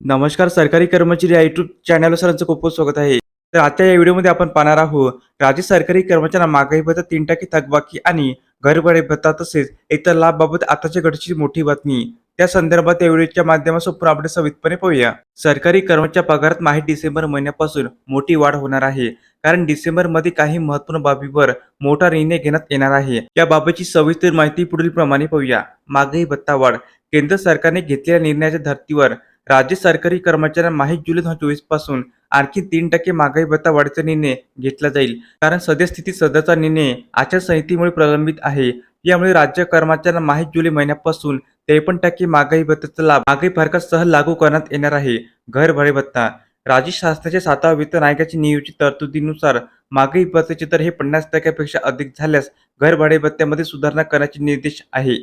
नमस्कार सरकारी कर्मचारी या युट्यूब चॅनलवर सरांचं खूप खूप स्वागत आहे. तर आता या व्हिडिओमध्ये आपण पाहणार आहोत राज्य सरकारी कर्मचाऱ्यांना महागाई भत्ता तीन टक्के थकबाकी आणि घरभाडे भत्ता तसेच इतर लाभबाबत आताच्या घडची मोठी बातमी. त्या संदर्भात या व्हिडिओच्या माध्यमातून आपण सविस्तरपणे पाहूया. सरकारी कर्मचाऱ्या पगारात माहीत डिसेंबर महिन्यापासून मोठी वाढ होणार आहे. कारण डिसेंबरमध्ये काही महत्त्वपूर्ण बाबीवर मोठा निर्णय घेण्यात येणार आहे. या बाबतची सविस्तर माहिती पुढील प्रमाणे पाहूया. मागही भत्ता वाढ. केंद्र सरकारने घेतलेल्या निर्णयाच्या धर्तीवर राज्य सरकारी कर्मचाऱ्यांना माहीत जुलै दोन हजार चोवीसपासून आणखी तीन टक्के महागाई भत्ता वाढीचा निर्णय घेतला जाईल. कारण सद्यस्थितीत सध्याचा निर्णय आचारसंहितेमुळे प्रलंबित आहे. यामुळे राज्य कर्मचाऱ्यांना माहीत जुलै महिन्यापासून त्रेपन्न टक्के महागाई भत्त्याचा लाभ महागाई फरकासह लागू करण्यात येणार आहे. घर भाडे भत्ता राज्य शासनाच्या सातव्या वित्त नायकाच्या नियोजित तरतुदीनुसार महागाई भत्त्याचे दर हे पन्नास टक्क्यापेक्षा अधिक झाल्यास घर भाडे भत्त्यामध्ये सुधारणा करण्याचे निर्देश आहे.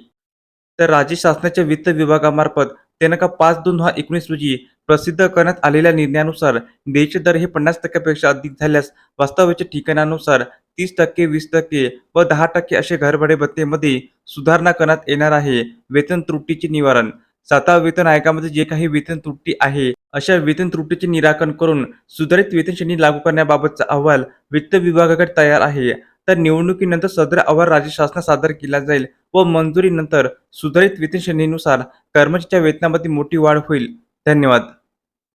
तर राज्य शासनाच्या वित्त विभागामार्फत दिनांक पाच दोन हजार एकोणीस रोजी प्रसिद्ध करण्यात आलेल्या निर्णयानुसार देयचे दर हे पन्नास टक्क्यापेक्षा अधिक झाल्यास वास्तव्याच्या ठिकाणानुसार तीस टक्के वीस टक्के व दहा टक्के असे घरभाडे भत्तेमध्ये सुधारणा करण्यात येणार आहे. वेतन त्रुटीचे निवारण. सातवा वेतन आयोगामध्ये जे काही वेतन त्रुटी आहे अशा वेतन त्रुटीचे निराकरण करून सुधारित वेतन श्रेणी लागू करण्याबाबतचा अहवाल वित्त विभागाकडे तयार आहे. तर निवडणुकीनंतर सदर अहवाल राज्य शासनात सादर केला जाईल व मंजुरीनंतर सुधारित वेतन श्रेणीनुसार कर्मचाऱ्याच्या वेतनामध्ये मोठी वाढ होईल. धन्यवाद.